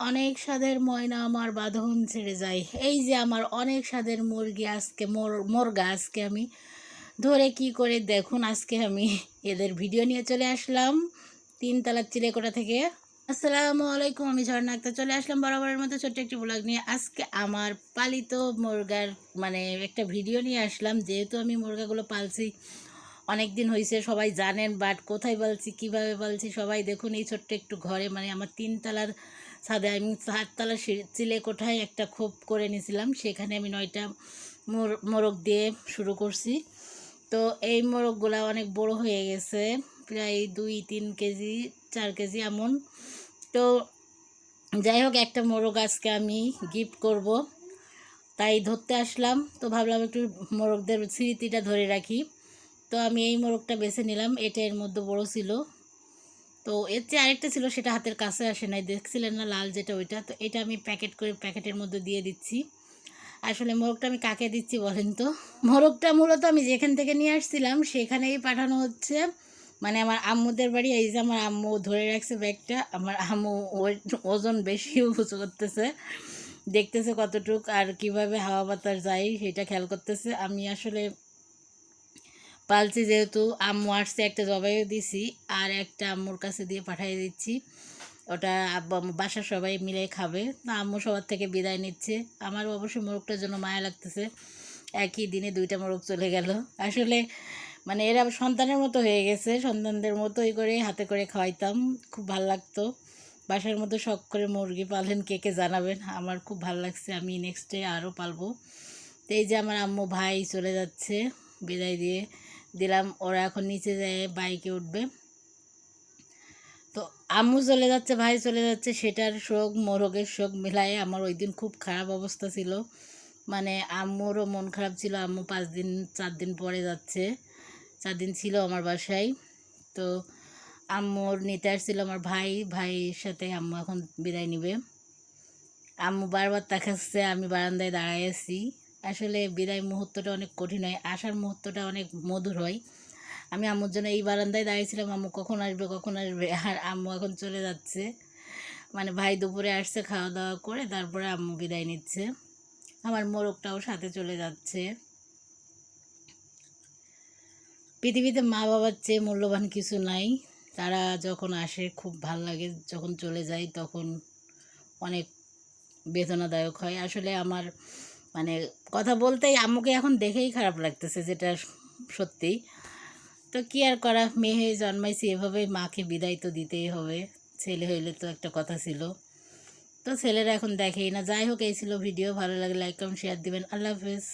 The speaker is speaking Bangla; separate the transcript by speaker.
Speaker 1: অনেক স্বাদের ময়না আমার বাঁধন ছেড়ে যায়। এই যে আমার অনেক স্বাদের মুরগি আজকে, মোর, মুরগা আজকে আমি। ধরে কি করে দেখুন আজকে আমি এদের ভিডিও নিয়ে চলে আসলাম। তিনতলার চিলেকোটা থেকে। আসসালামু আলাইকুম, আমি ঝর্ণা চলে আসলাম বরাবরের মতো ছোট্ট একটি ব্লগ নিয়ে। আজকে আমার পালিত মুরগার মানে একটা ভিডিও নিয়ে আসলাম। যেহেতু আমি মুরগাগুলো পালছি অনেক দিন হয়েছে সবাই জানেন বাট কোথায় বলছি কীভাবে বলছি সবাই দেখুন এই ছোট্ট একটু ঘরে মানে আমার তিনতলার ছাদে আমি সাততলা চিলে কোঠায় একটা খোপ করে নিয়েছিলাম। সেখানে আমি নয়টা মোর- মোরগ দিয়ে শুরু করছি। তো এই মোরগগুলা অনেক বড় হয়ে গেছে, প্রায় দুই, তিন কেজি, চার কেজি এমন। তো যাই হোক, একটা মোরগ আজকে আমি গিফট করব। তাই ধরতে আসলাম, তো ভাবলাম একটু মোরগদের স্মৃতিটা ধরে রাখি। তো আমি এই মোরগটা বেছে নিলাম, এটা এর মধ্যে বড় ছিল। তো এর চেয়ে আরেকটা ছিল, সেটা হাতের কাছে আসে নাই। দেখছিলেন না লাল যেটা ওইটা? তো এটা আমি প্যাকেট করে প্যাকেটের মধ্যে দিয়ে দিচ্ছি। আসলে মোরগটা আমি কাকে দিচ্ছি বলেন তো? মোরগটা মূলত আমি যেখান থেকে নিয়ে আসছিলাম, সেখানেই পাঠানো হচ্ছে। মানে আমার আম্মুদের বাড়ি, এই যে আমার আম্মু ধরে রাখছে ব্যাগটা, আমার আম্মু ওজন বেশি উঁচু করতেছে। দেখতেছে কতটুক আর কীভাবে হাওয়া বাতাস যায়, সেটা খেয়াল করতেছে। আমি আসলে পালছি যেহেতু আম্মু আসছে, একটা জবাইও দিছি আর একটা আম্মুর কাছে দিয়ে পাঠিয়ে দিচ্ছি। ওটা আব্বু বাসার সবাই মিলে খাবে। আম্মু সবার থেকে বিদায় নিচ্ছে। আমার অবশ্যই মোরগটার জন্য মায়া লাগতেছে। একই দিনে দুইটা মোরগ চলে গেল। আসলে মানে এরা সন্তানের মতো হয়ে গেছে। সন্তানদের মতোই করে হাতে করে খাওয়াইতাম। খুব ভালো লাগতো। বাসার মতো শখ করে মুরগি পালেন কে কে জানাবেন? আমার খুব ভালো লাগছে। আমি নেক্সটে আরও পালবো। তো এই যে আমার আম্মু ভাই চলে যাচ্ছে বিদায় দিয়ে। দিলাম, ওরা এখন নিচে যায় বাইকে উঠবে। তো আম্মু চলে যাচ্ছে, ভাই চলে যাচ্ছে, সেটার শোক মোরগের শোক মিলায়ে আমার ওই দিন খুব খারাপ অবস্থা ছিল। মানে আম্মুরও মন খারাপ ছিল, আম্মু পাঁচ দিন, চার দিন পরে যাচ্ছে। চার দিন ছিল আমার বাসায়। তো আম্মুর নিতে আসছিল আমার ভাই, ভাইয়ের সাথে আম্মু এখন বিদায় নিবে। আম্মু বারবার তাকাচ্ছে আমি বারান্দায় দাঁড়ায় আছি। আসলে বিদায় মুহূর্তটা অনেক কঠিন হয়, আসার মুহূর্তটা অনেক মধুর হয়। আমি আম্মুর জন্য এই বারান্দায় দাঁড়িয়েছিলাম, আম্মু কখন আসবে কখন আসবে, আর আম্মু এখন চলে যাচ্ছে। মানে ভাই দুপুরে আসছে খাওয়া দাওয়া করে তারপরে আম্মু বিদায় নিচ্ছে। আমার মোরগটাও সাথে চলে যাচ্ছে। পৃথিবীতে মা বাবার চেয়ে মূল্যবান কিছু নাই। তারা যখন আসে, খুব ভালো লাগে যখন চলে যায়, তখন অনেক বেদনাদায়ক হয়। আসলে আমার মানে কথা বলতেই আম্মুকে এখন দেখেই খারাপ লাগতেছে যেটা সত্যি। তো কি আর করা, মেয়ে হয়ে জন্মাইছি, এভাবে মাকে বিদায় তো দিতেই হবে। ছেলে হইলে তো একটা কথা ছিল। তো ছেলেরা এখন দেখেই না। যাই হোক, এই ছিল ভিডিও। ভালো লাগে লাইক কমেন্ট শেয়ার দিবেন। আল্লাহ হাফেজ।